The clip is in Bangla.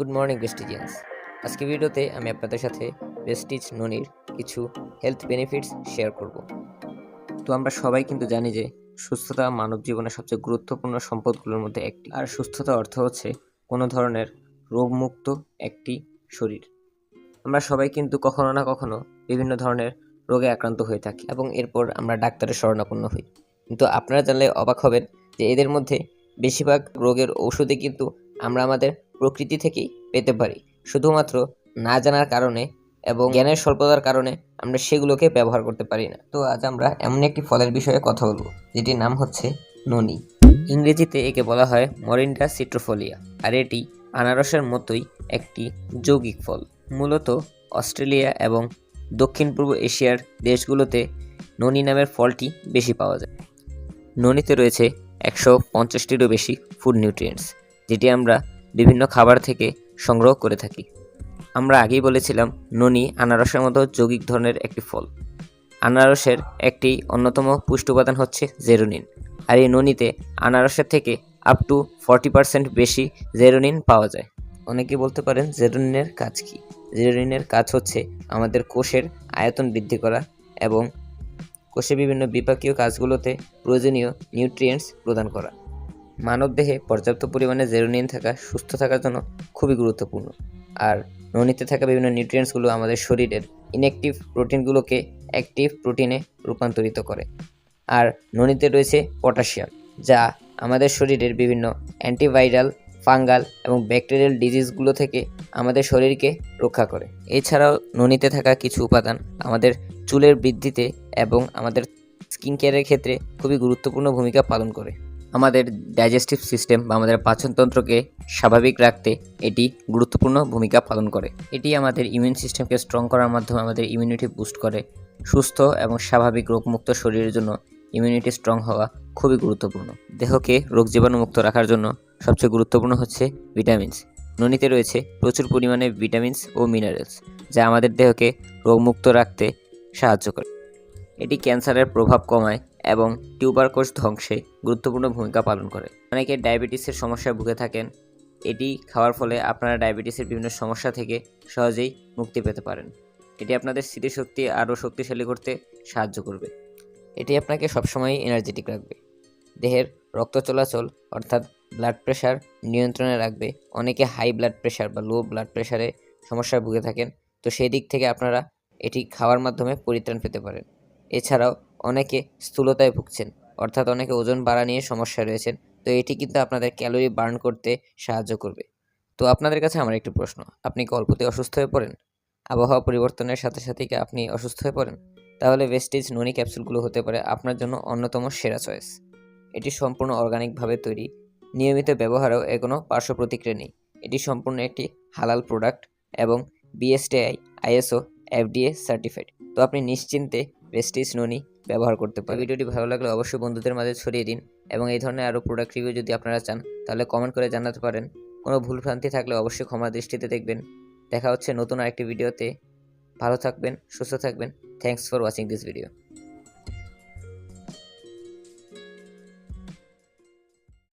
গুড মর্নিং ভেস্টিজিয়ান্স আজকে ভিডিওতে আমি আপনাদের সাথে ভেস্টিজ ননির কিছু হেলথ বেনিফিটস শেয়ার করব। তো আমরা সবাই কিন্তু জানি যে সুস্থতা মানব জীবনের সবচেয়ে গুরুত্বপূর্ণ সম্পদগুলোর মধ্যে একটি। আর সুস্থতা অর্থ হচ্ছে কোনো ধরনের রোগমুক্ত একটি শরীর। আমরা সবাই কিন্তু কখনো না কখনো বিভিন্ন ধরনের রোগে আক্রান্ত হয়ে থাকি এবং এরপর আমরা ডাক্তারের শরণাপন্ন হই। কিন্তু আপনারা জানলে অবাক হবেন যে এদের মধ্যে বেশিরভাগ রোগের ঔষধই কিন্তু আমরা আমাদের প্রকৃতি থেকেই পেতে পারি। শুধুমাত্র না জানার কারণে এবং জ্ঞানের স্বল্পতার কারণে আমরা সেগুলোকে ব্যবহার করতে পারি না। তো আজ আমরা এমন একটি ফলের বিষয়ে কথা বলব, যেটির নাম হচ্ছে ননি। ইংরেজিতে একে বলা হয় মরিন্ডা সিট্রোফোলিয়া, আর এটি আনারসের মতোই একটি যৌগিক ফল। মূলত অস্ট্রেলিয়া এবং দক্ষিণ পূর্ব এশিয়ার দেশগুলোতে ননি নামের ফলটি বেশি পাওয়া যায়। ননিতে রয়েছে একশো পঞ্চাশটিরও বেশি ফুড নিউট্রিয়েন্টস যেটি আমরা বিভিন্ন খাবার থেকে সংগ্রহ করে থাকি। আমরা আগেই বলেছিলাম, ননি আনারসের মতো যৌগিক ধরনের একটি ফল। আনারসের একটি অন্যতম পুষ্টি উপাদান হচ্ছে জেরোনিন। আর এই ননিতে আনারসের থেকে আপ টু ফর্টি পার্সেন্ট বেশি জেরোনিন পাওয়া যায়। অনেকে বলতে পারেন, জেরোনিনের কাজ কি? জেরোনিনের কাজ হচ্ছে আমাদের কোষের আয়তন বৃদ্ধি করা এবং কোষে বিভিন্ন বিপাকীয় কাজগুলোতে প্রয়োজনীয় নিউট্রিয়েন্টস প্রদান করা। মানবদেহে পর্যাপ্ত পরিমাণে জেরোনিন থাকা, সুস্থ থাকার জন্য খুবই গুরুত্বপূর্ণ। আর ননিতে থাকা বিভিন্ন নিউট্রিয়েন্টসগুলো আমাদের শরীরের ইনঅ্যাক্টিভ প্রোটিনগুলোকে অ্যাক্টিভ প্রোটিনে রূপান্তরিত করে। আর ননিতে রয়েছে পটাশিয়াম যা আমাদের শরীরের বিভিন্ন অ্যান্টিভাইরাল ফাঙ্গাল এবং ব্যাকটেরিয়াল ডিজিজগুলো থেকে আমাদের শরীরকে রক্ষা করে। এছাড়াও ননিতে থাকা কিছু উপাদান আমাদের চুলের বৃদ্ধিতে এবং আমাদের স্কিন কেয়ারের ক্ষেত্রে খুবই গুরুত্বপূর্ণ ভূমিকা পালন করে। আমাদের ডাইজেস্টিভ সিস্টেম বা আমাদের পাচনতন্ত্রকে স্বাভাবিক রাখতে এটি গুরুত্বপূর্ণ ভূমিকা পালন করে। এটি আমাদের ইমিউন সিস্টেমকে স্ট্রং করার মাধ্যমে আমাদের ইমিউনিটি বুস্ট করে। সুস্থ এবং স্বাভাবিক রোগমুক্ত শরীরের জন্য ইমিউনিটি স্ট্রং হওয়া খুবই গুরুত্বপূর্ণ। দেহকে রোগ জীবাণুমুক্ত রাখার জন্য সবচেয়ে গুরুত্বপূর্ণ হচ্ছে ভিটামিনস ননিতে রয়েছে প্রচুর পরিমাণে ভিটামিনস ও মিনারেলস যা আমাদের দেহকে রোগমুক্ত রাখতে সাহায্য করে। এটি ক্যান্সারের প্রভাব কমায় এবং টিউবার কোষ ধ্বংসে গুরুত্বপূর্ণ ভূমিকা পালন করে। অনেকে ডায়াবেটিসের সমস্যায় ভুগে থাকেন। এটি খাওয়ার ফলে আপনারা ডায়াবেটিসের বিভিন্ন সমস্যা থেকে সহজেই মুক্তি পেতে পারেন। এটি আপনাদের স্মৃতিশক্তি আরও শক্তিশালী করতে সাহায্য করবে। এটি আপনাকে সবসময় এনার্জেটিক রাখবে। দেহের রক্ত চলাচল অর্থাৎ ব্লাড প্রেশার নিয়ন্ত্রণে রাখবে। অনেকে হাই ব্লাড প্রেশার বা লো ব্লাড প্রেশারে সমস্যায় ভুগে থাকেন। তো সেই দিক থেকে আপনারা এটি খাওয়ার মাধ্যমে পরিত্রাণ পেতে পারেন। এছাড়াও অনেকে স্থূলতায় ভুগছেন, অর্থাৎ অনেকে ওজন বাড়া নিয়ে সমস্যা রয়েছেন। তো এটি কিন্তু আপনাদের ক্যালোরি বার্ন করতে সাহায্য করবে। তো আপনাদের কাছে আমার একটি প্রশ্ন, আপনি কি অল্পতে অসুস্থ হয়ে পড়েন? আবহাওয়া পরিবর্তনের সাথে সাথে কি আপনি অসুস্থ হয়ে পড়েন? তাহলে ওয়েস্টেজ ননি ক্যাপসুলগুলো হতে পারে আপনার জন্য অন্যতম সেরা চয়েস। এটি সম্পূর্ণ অর্গানিকভাবে তৈরি, নিয়মিত ব্যবহারেও এর কোনো পার্শ্ব প্রতিক্রিয়া নেই। এটি সম্পূর্ণ একটি হালাল প্রোডাক্ট এবং বিএসটিআই, আইএসও, এফডিএ সার্টিফাইড। তো আপনি নিশ্চিন্তে ভেস্টিজ ননি ব্যবহার করতে পারেন ভিডিওটি ভালো লাগলে অবশ্যই বন্ধুদের মাঝে ছড়িয়ে দিন এবং এই ধরনের আরও প্রোডাক্ট রিভিউ যদি আপনারা চান তাহলে কমেন্ট করে জানাতে পারেন। কোনো ভুলভ্রান্তি থাকলে অবশ্যই ক্ষমা দৃষ্টিতে দেখবেন। দেখা হচ্ছে নতুন আরেকটি ভিডিওতে। ভালো থাকবেন সুস্থ থাকবেন। Thanks for watching this video